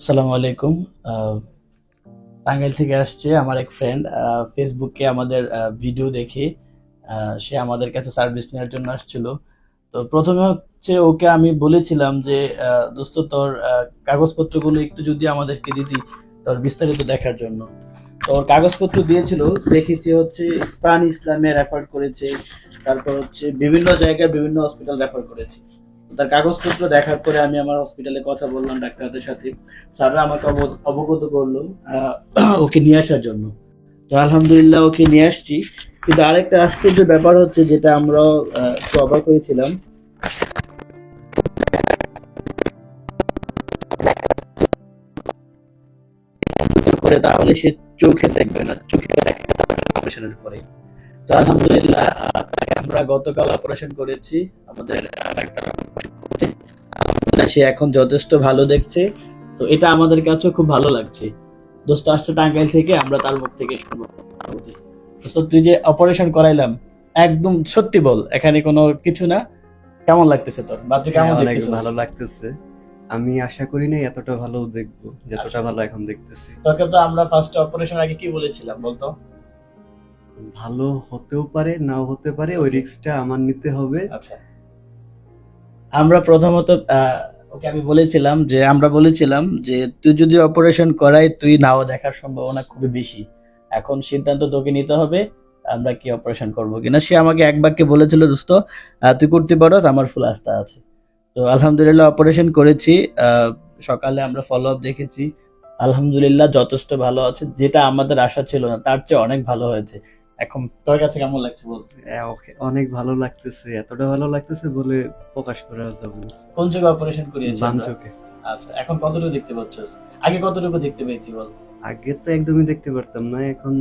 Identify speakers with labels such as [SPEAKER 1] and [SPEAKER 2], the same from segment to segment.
[SPEAKER 1] আসসালামু আলাইকুম। টাঙ্গাইল থেকে আসছে আমার এক ফ্রেন্ড ফেসবুকে আমাদের ভিডিও দেখে সে আমাদের কাছে সার্ভিস নেওয়ার জন্য আসছিল। তো প্রথমে হচ্ছে ওকে আমি বলেছিলাম যে দোস্ত তোর কাগজপত্রগুলো একটু যদি আমাদেরকে দিতি তোর বিস্তারিত দেখার জন্য। তো ওর কাগজপত্র দিয়েছিল, দেখেছি হচ্ছে ইসপান ইসলামে রেফার করেছে, তারপর হচ্ছে বিভিন্ন জায়গায় বিভিন্ন হসপিটাল রেফার করেছে। তার কাগজপত্র দেখার পরে আমি আমার হসপিটালে কথা বললাম ডাক্তারদের সাথে। স্যাররা আমাকে অবগত করল ওকে নিয়ে আসার জন্য। তো আলহামদুলিল্লাহ ওকে নিয়ে আসছি। কিন্তু আরেকটা আশ্চর্য ব্যাপার হচ্ছে যেটা আমরা একটু অবাক হয়েছিলাম। তাহলে সে চোখে দেখবে না, চোখে দেখবে অপারেশনের পরে। তো আলহামদুলিল্লাহ আমরা গতকাল অপারেশন করেছি। আমাদের ডাক্তার সে এখন যথেষ্ট ভালো দেখছে। তো এটা আমাদের কাছেও খুব ভালো লাগছে। দোস্ত আসছে টাঙ্গাইল থেকে আমরা তার মুখ থেকে শুনব। দোস্ত তুই যে অপারেশন করাইলাম একদম সত্যি বল এখানে কোনো কিছু না? কেমন লাগতেছে তোর? বা তুই কেমন
[SPEAKER 2] হ্যাঁ, অনেক ভালো লাগতেছে। আমি আশা করি নাই এতটা ভালো দেখব যতটা
[SPEAKER 1] আচ্ছা।
[SPEAKER 2] ভালো এখন দেখতেছি।
[SPEAKER 1] তোকে তো আমরা ফার্স্ট অপারেশন আগে কি বলেছিলাম বলতো?
[SPEAKER 2] ভালো হতেও পারে নাও হতে পারে ওই রিস্কটা আমার নিতে হবে।
[SPEAKER 1] আচ্ছা। আমরা প্রথমত ওকে আমি বলেছিলাম যে আমরা বলেছিলাম যে তুই যদি অপারেশন করাই তুই নাও দেখার সম্ভাবনা খুবই বেশি। এখন সিদ্ধান্ত তোকে নিতে হবে আমরা কি অপারেশন করব কিনা। সে আমাকে এক বাক্যে বলেছিল দোস্ত তুই করতে পারো আমার ফুল আস্থা আছে। তো আলহামদুলিল্লাহ অপারেশন করেছি। আহ, সকালে আমরা ফলো আপ দেখেছি। আলহামদুলিল্লাহ যথেষ্ট ভালো আছে। যেটা আমাদের আশা ছিল না তার চেয়ে অনেক ভালো হয়েছে। এখন তোর কাছে কেমন লাগছে বল?
[SPEAKER 2] হ্যাঁ, ওকে, অনেক ভালো লাগতেছে এতটা ভালো লাগতেছে বলে প্রকাশ করা যাবে না।
[SPEAKER 1] কোন জায়গায় অপারেশন করিয়েছি
[SPEAKER 2] বাম চোখে
[SPEAKER 1] আচ্ছা এখন কতটুকু দেখতে পাচ্ছস? আগে কতটুকু দেখতে পেয়েছি বল?
[SPEAKER 2] আগে তো একদমই দেখতে পারতাম না এখন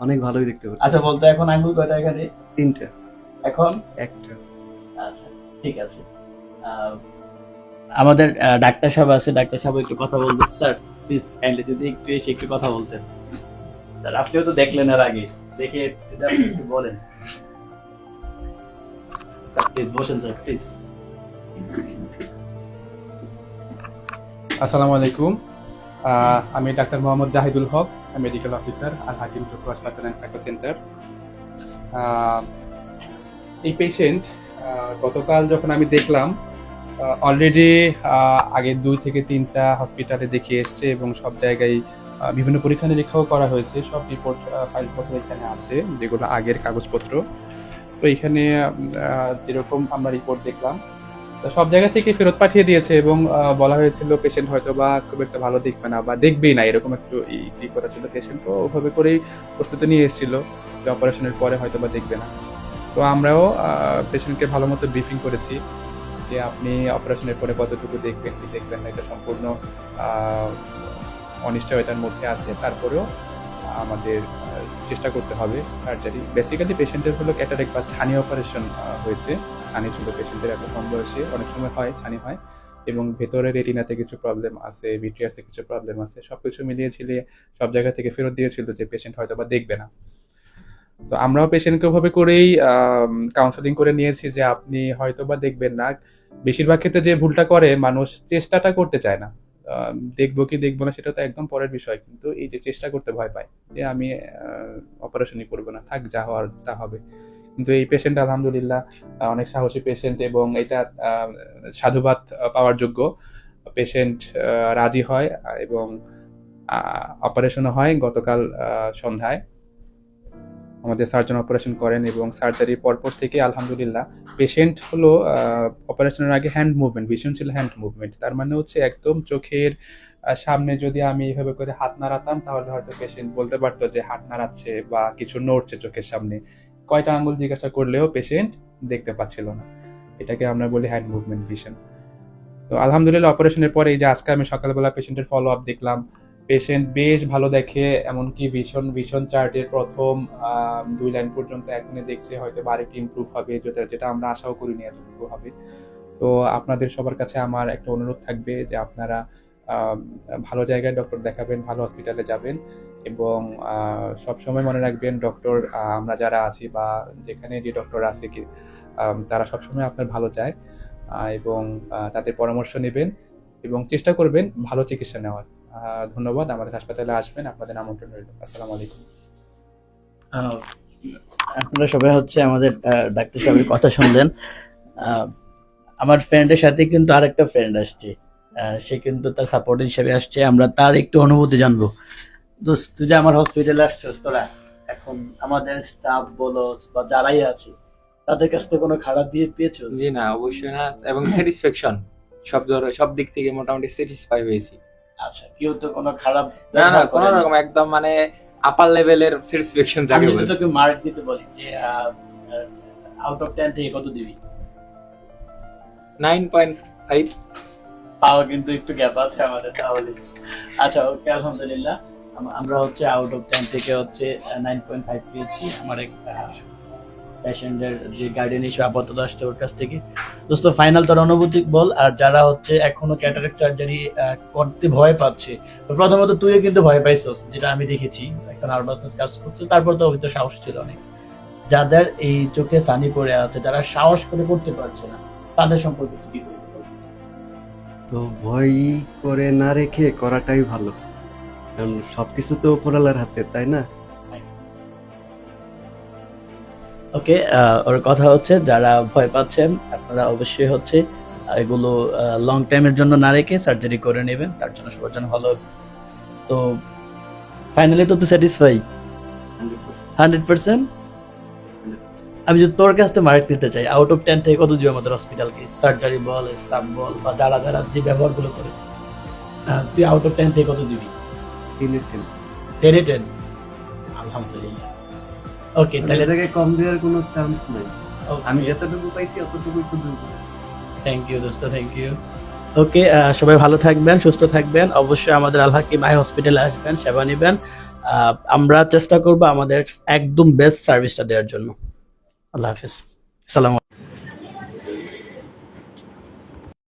[SPEAKER 2] অনেক ভালোই দেখতে পাচ্ছি
[SPEAKER 1] আচ্ছা বলতো এখন আঙ্গুল কয়টা এখানে?
[SPEAKER 2] তিনটা।
[SPEAKER 1] এখন?
[SPEAKER 2] একটা।
[SPEAKER 1] আচ্ছা ঠিক আছে। আমাদের ডাক্তার সাহেব আছে ডাক্তার সাহেব একটু কথা বলবেন স্যার প্লিজ কাইন্ডলি যদি একটু এসে একটু কথা বলতেন। স্যার আপনিও তো দেখলেন এর আগে। দেখে একটু বলেন। প্লিজ বসেন, স্যার প্লিজ
[SPEAKER 3] আসসালামু আলাইকুম। আমি doctor Mohammad Jahidul Haque medical officer আর হাকিম চক্ষু হাসপাতাল অ্যান্ড প্র্যাকটিস সেন্টার এই পেশেন্ট গতকাল যখন আমি দেখলাম অলরেডি আগে দুই থেকে তিনটা হসপিটালে দেখিয়ে এসছে এবং সব জায়গায় বিভিন্ন পরীক্ষা নিরীক্ষাও করা হয়েছে। সব রিপোর্ট ফাইলপত্র এখানে আছে, যেগুলো আগের কাগজপত্র। তো এখানে যেরকম আমরা রিপোর্ট দেখলাম সব জায়গা থেকে ফেরত পাঠিয়ে দিয়েছে এবং বলা হয়েছিল পেশেন্ট হয়তো বা খুব একটা ভালো দেখবে না বা দেখবেই না, এরকম একটু ই করা ছিল পেশেন্ট তো ওভাবে করেই প্রস্তুতি নিয়ে এসেছিল, যে অপারেশনের পরে হয়তো বা দেখবে না। তো আমরাও পেশেন্টকে ভালো মতো ব্রিফিং করেছি, যে আপনি অপারেশনের পরে কতটুকু দেখবেন, কি দেখবেন না, এটা সম্পূর্ণ অনিশ্চয়তার মধ্যে আছে। তারপরেও আমাদের চেষ্টা করতে হবে সার্জারি বেসিক্যালি পেশেন্টের হলো ক্যাটারেক বা ছানি অপারেশন হয়েছে। ছানি ছিল পেশেন্টের এত কম বয়সে, অনেক সময় হয়, ছানি হয়। এবং ভেতরে রেটিনাতে কিছু প্রবলেম আছে ভিট্রিয়াসে কিছু প্রবলেম আছে। সবকিছু মিলিয়ে ছিলে সব জায়গা থেকে ফেরত দিয়েছিল যে পেশেন্ট হয়তো বা দেখবে না। তো আমরাও পেশেন্টকে ওভাবে করেই কাউন্সেলিং করে নিয়েছি যে আপনি হয়তো বা দেখবেন না। বেশিরভাগ ক্ষেত্রে যে ভুলটা করে, মানুষ চেষ্টাটা করতে চায় না। দেখব কি দেখব না সেটা তো একদম পরের বিষয়। কিন্তু এই যে চেষ্টা করতে ভয় পায় যে আমি অপারেশনই করব না, থাক যা হওয়ার তা হবে। কিন্তু এই পেশেন্ট আলহামদুলিল্লাহ অনেক সাহসী পেশেন্ট এবং এটা সাধুবাদ পাওয়ার যোগ্য পেশেন্ট রাজি হয় এবং অপারেশনও হয় গতকাল সন্ধ্যায়। আমাদের সার্জন অপারেশন করেন এবং সার্জারির পরপর থেকে আলহামদুলিল্লাহ। পেশেন্ট হলো অপারেশনের আগে হ্যান্ড মুভমেন্ট ভীষণ ছিল হ্যান্ড মুভমেন্ট তার মানে হচ্ছে একদম চোখের সামনে যদি আমি এইভাবে করে হাত নাড়াতাম, তাহলে হয়তো পেশেন্ট বলতে পারতো যে হাত নাড়াচ্ছে বা কিছু নড়ছে চোখের সামনে। কয়টা আঙ্গুল জিজ্ঞাসা করলেও পেশেন্ট দেখতে পাচ্ছিল না। এটাকে আমরা বলি হ্যান্ড মুভমেন্ট ভিশন তো আলহামদুলিল্লাহ অপারেশনের পরে এই যে আজকে আমি সকালবেলা পেশেন্টের ফলো আপ দেখলাম। পেশেন্ট বেশ ভালো দেখে, এমনকি ভীষণ ভীষণ চার্টের প্রথম দুই লাইন পর্যন্ত এখনই দেখছে, হয়তো আরেকটু ইমপ্রুভ হবে, যেটা যেটা আমরা আশাও করিনি এতটুকু হবে। তো আপনাদের সবার কাছে আমার একটা অনুরোধ থাকবে যে আপনারা ভালো জায়গায় ডক্টর দেখাবেন, ভালো হসপিটালে যাবেন এবং সব সময় মনে রাখবেন ডক্টর আমরা যারা আছি বা যেখানে যে ডক্টর আছে কি তারা সবসময় আপনার ভালো চায় এবং তাদের পরামর্শ নেবেন এবং চেষ্টা করবেন ভালো চিকিৎসা নেওয়ার। ধন্যবাদ। আমাদের হাসপাতালে আসবেন। আপনাদের আমন্ত্রণ রইল। আসসালামু আলাইকুম।
[SPEAKER 1] আপনারা সবাই হচ্ছে আমাদের ডাক্তার সাহেবের কথা শুনলেন। আহ, আমার ফ্রেন্ডের সাথে কিন্তু আরেকটা ফ্রেন্ড আসছে। সে কিন্তু তার সাপোর্ট হিসেবে আসছে। আমরা তার একটু অনুভূতি জানব। দোস্ত তুই যে আমার হসপিটালে আসছিস তোরা এখন আমাদের স্টাফ বলো বা যারাই আছে তাদের কাছ থেকে কোনো খারাপ দিয়ে পেয়েছ
[SPEAKER 4] জি না অবশ্যই না। এবং স্যাটিসফ্যাকশন সব ধর সব দিক থেকে মোটামুটি স্যাটিসফাই হয়েছি।
[SPEAKER 1] আচ্ছা কেউ তো কোনো খারাপ
[SPEAKER 4] না না কোনো রকম একদম মানে আপার লেভেলের স্যাটিসফ্যাকশন
[SPEAKER 1] আমি
[SPEAKER 4] বলে।
[SPEAKER 1] তোকে মার্ক দিতে বলি যে আউট অফ টেন থেকে কত দিবি?
[SPEAKER 4] নাইন পয়েন্ট
[SPEAKER 1] কিন্তু একটু গ্যাপ আছে আমাদের তাহলে। আচ্ছা ওকে আলহামদুলিল্লাহ। আমরা হচ্ছে আউট অফ টেন থেকে হচ্ছে নাইন পয়েন্ট ফাইভ পেয়েছি। আমার এক পেশেন্টের যে গার্ডিয়ান হিসেবে আপাতত আসছে ওর কাছ থেকে। দোস্ত ফাইনাল তোর অনুভূতি বল, আর যারা হচ্ছে এখনও ক্যাটারেক্ট সার্জারি করতে ভয় পাচ্ছে প্রথমত তুইও কিন্তু ভয় পাইছস, যেটা আমি দেখেছি, একটা নার্ভাসনেস কাজ করছে, তারপর তো হয়তো সাহস ছিল অনেক যাদের এই চোখে সানি পড়ে আছে, যারা সাহস করে করতে পারছে না, তাদের সম্পর্কে কি?
[SPEAKER 2] তো ভয় করে না রেখে করাটাই ভালো, কারণ সবকিছু তো উপরালার হাতে, তাই না
[SPEAKER 1] ওকে ওর কথা হচ্ছে যারা ভয় পাচ্ছেন আপনারা অবশ্যই হচ্ছে এগুলো লং টাইমের জন্য না রেখে সার্জারি করে নেবেন তার জন্য সবার জন্য ভালো। তো ফাইনালি তো তুই স্যাটিসফাই হান্ড্রেড পার্সেন্ট আমি যদি তোর কাছ থেকে মার্ক নিতে চাই আউট অফ টেন থেকে কত দিবে আমাদের হসপিটালকে সার্জারি বল স্টাফ বল বা যারা যারা যে ব্যবহারগুলো করেছে তুই আউট অফ টেন থেকে কত দিবি?
[SPEAKER 2] টেনে টেন
[SPEAKER 1] টেনে টেন আলহামদুলিল্লাহ। ওকে তাহলে
[SPEAKER 2] থেকে কম দেওয়ার কোনো চান্স নাই। আমি যতটুকু পাইছি অতটুকু একটু দেবো
[SPEAKER 1] থ্যাংক ইউ দোস্ত থ্যাংক ইউ ওকে সবাই ভালো থাকবেন সুস্থ থাকবেন। অবশ্যই আমাদের আল হাকিম আই হসপিটালে আসবেন সেবা নেবেন। আহ, আমরা চেষ্টা করব আমাদের একদম বেস্ট সার্ভিসটা দেওয়ার জন্য। আল্লাহ হাফিজ। সালাম